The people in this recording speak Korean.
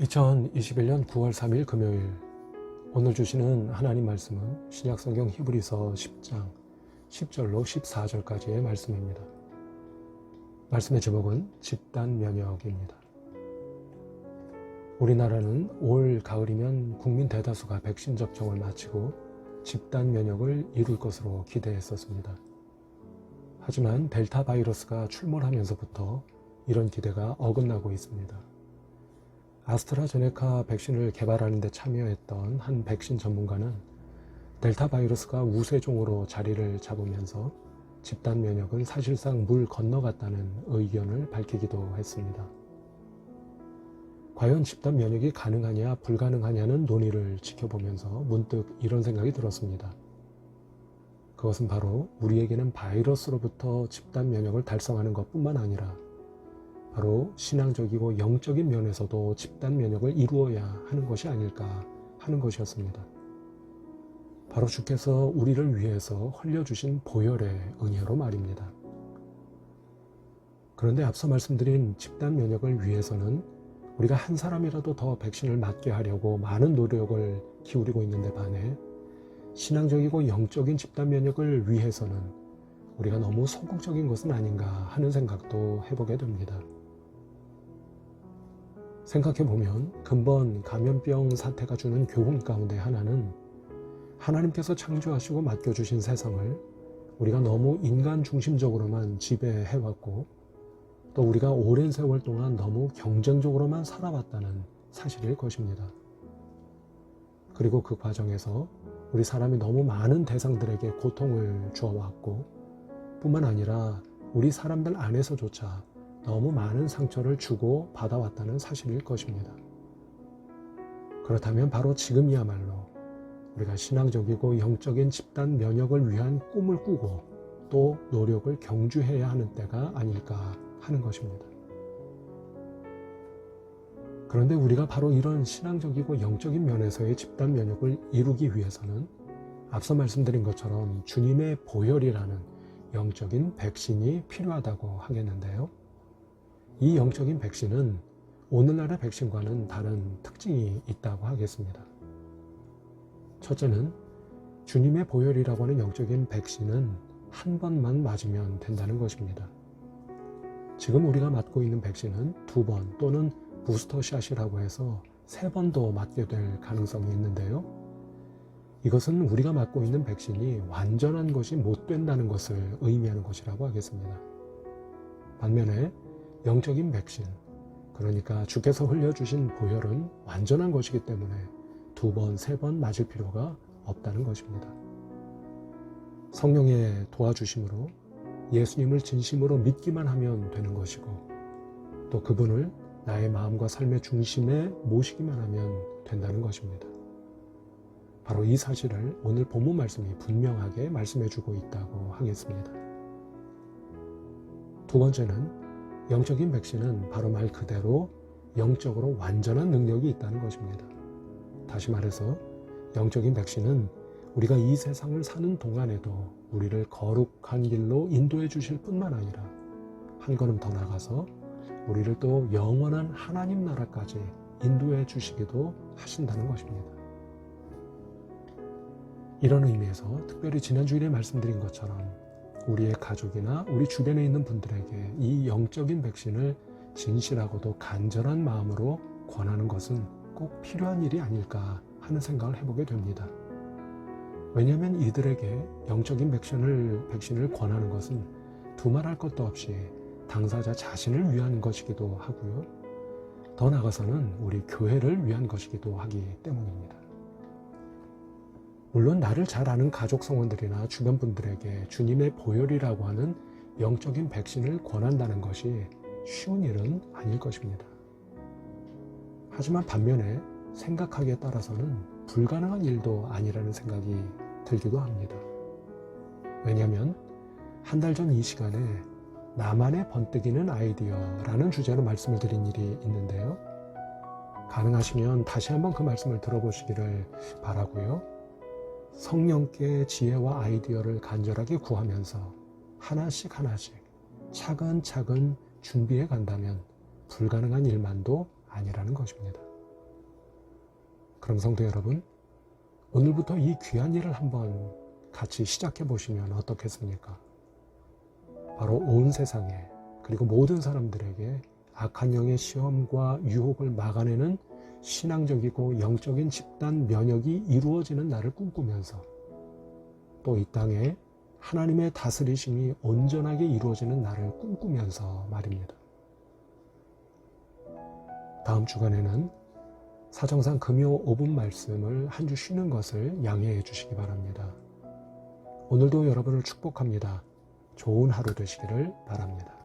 2021년 9월 3일 금요일 오늘 주시는 하나님 말씀은 신약성경 히브리서 10장 10절로 14절까지의 말씀입니다. 말씀의 제목은 집단 면역입니다. 우리나라는 올 가을이면 국민 대다수가 백신 접종을 마치고 집단 면역을 이룰 것으로 기대했었습니다. 하지만 델타 바이러스가 출몰하면서부터 이런 기대가 어긋나고 있습니다. 아스트라제네카 백신을 개발하는 데 참여했던 한 백신 전문가는 델타 바이러스가 우세종으로 자리를 잡으면서 집단 면역은 사실상 물 건너갔다는 의견을 밝히기도 했습니다. 과연 집단 면역이 가능하냐 불가능하냐는 논의를 지켜보면서 문득 이런 생각이 들었습니다. 그것은 바로 우리에게는 바이러스로부터 집단 면역을 달성하는 것 뿐만 아니라 바로 신앙적이고 영적인 면에서도 집단 면역을 이루어야 하는 것이 아닐까 하는 것이었습니다. 바로 주께서 우리를 위해서 흘려주신 보혈의 은혜로 말입니다. 그런데 앞서 말씀드린 집단 면역을 위해서는 우리가 한 사람이라도 더 백신을 맞게 하려고 많은 노력을 기울이고 있는데 반해 신앙적이고 영적인 집단 면역을 위해서는 우리가 너무 소극적인 것은 아닌가 하는 생각도 해보게 됩니다. 생각해보면 근본 감염병 사태가 주는 교훈 가운데 하나는 하나님께서 창조하시고 맡겨주신 세상을 우리가 너무 인간 중심적으로만 지배해왔고 또 우리가 오랜 세월 동안 너무 경쟁적으로만 살아왔다는 사실일 것입니다. 그리고 그 과정에서 우리 사람이 너무 많은 대상들에게 고통을 주어왔고 뿐만 아니라 우리 사람들 안에서조차 너무 많은 상처를 주고 받아왔다는 사실일 것입니다. 그렇다면 바로 지금이야말로 우리가 신앙적이고 영적인 집단 면역을 위한 꿈을 꾸고 또 노력을 경주해야 하는 때가 아닐까 하는 것입니다. 그런데 우리가 바로 이런 신앙적이고 영적인 면에서의 집단 면역을 이루기 위해서는 앞서 말씀드린 것처럼 주님의 보혈이라는 영적인 백신이 필요하다고 하겠는데요. 이 영적인 백신은 오늘날의 백신과는 다른 특징이 있다고 하겠습니다. 첫째는 주님의 보혈이라고 하는 영적인 백신은 한 번만 맞으면 된다는 것입니다. 지금 우리가 맞고 있는 백신은 두 번 또는 부스터샷이라고 해서 세 번도 맞게 될 가능성이 있는데요. 이것은 우리가 맞고 있는 백신이 완전한 것이 못 된다는 것을 의미하는 것이라고 하겠습니다. 반면에 영적인 백신, 그러니까 주께서 흘려주신 보혈은 완전한 것이기 때문에 두 번, 세 번 맞을 필요가 없다는 것입니다. 성령의 도와주심으로 예수님을 진심으로 믿기만 하면 되는 것이고 또 그분을 나의 마음과 삶의 중심에 모시기만 하면 된다는 것입니다. 바로 이 사실을 오늘 본문 말씀이 분명하게 말씀해 주고 있다고 하겠습니다. 두 번째는 영적인 백신은 바로 말 그대로 영적으로 완전한 능력이 있다는 것입니다. 다시 말해서 영적인 백신은 우리가 이 세상을 사는 동안에도 우리를 거룩한 길로 인도해 주실 뿐만 아니라 한 걸음 더 나가서 우리를 또 영원한 하나님 나라까지 인도해 주시기도 하신다는 것입니다. 이런 의미에서 특별히 지난 주일에 말씀드린 것처럼 우리의 가족이나 우리 주변에 있는 분들에게 이 영적인 백신을 진실하고도 간절한 마음으로 권하는 것은 꼭 필요한 일이 아닐까 하는 생각을 해보게 됩니다. 왜냐하면 이들에게 영적인 백신을, 백신을 권하는 것은 두말할 것도 없이 당사자 자신을 위한 것이기도 하고요. 더 나아가서는 우리 교회를 위한 것이기도 하기 때문입니다. 물론 나를 잘 아는 가족 성원들이나 주변 분들에게 주님의 보혈이라고 하는 영적인 백신을 권한다는 것이 쉬운 일은 아닐 것입니다. 하지만 반면에 생각하기에 따라서는 불가능한 일도 아니라는 생각이 들기도 합니다. 왜냐하면 한 달 전 이 시간에 나만의 번뜩이는 아이디어라는 주제로 말씀을 드린 일이 있는데요. 가능하시면 다시 한번 그 말씀을 들어보시기를 바라고요. 성령께 지혜와 아이디어를 간절하게 구하면서 하나씩 하나씩 차근차근 준비해 간다면 불가능한 일만도 아니라는 것입니다. 그럼 성도 여러분, 오늘부터 이 귀한 일을 한번 같이 시작해 보시면 어떻겠습니까? 바로 온 세상에 그리고 모든 사람들에게 악한 영의 시험과 유혹을 막아내는 신앙적이고 영적인 집단 면역이 이루어지는 날을 꿈꾸면서 또 이 땅에 하나님의 다스리심이 온전하게 이루어지는 날을 꿈꾸면서 말입니다. 다음 주간에는 사정상 금요 5분 말씀을 한 주 쉬는 것을 양해해 주시기 바랍니다. 오늘도 여러분을 축복합니다. 좋은 하루 되시기를 바랍니다.